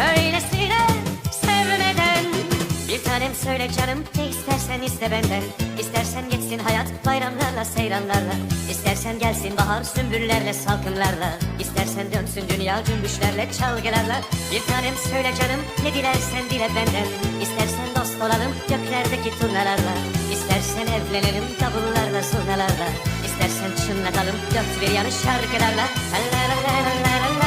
böylesine sevmeden. Bir tanem söyle canım ne istersen iste benden. İstersen geçsin hayat bayramlarla seyranlarla. İstersen gelsin bahar sümbüllerle salkımlarla. İstersen dönsün dünya cümbüşlerle çalgılarla. Bir tanem söyle canım ne dilersen dile benden. İstersen dost olalım göklerdeki turnalarla. İstersen evlenelim davullarla zurnalarla. İstersen çınlatalım dört bir yanı şarkılarla. La la la la la la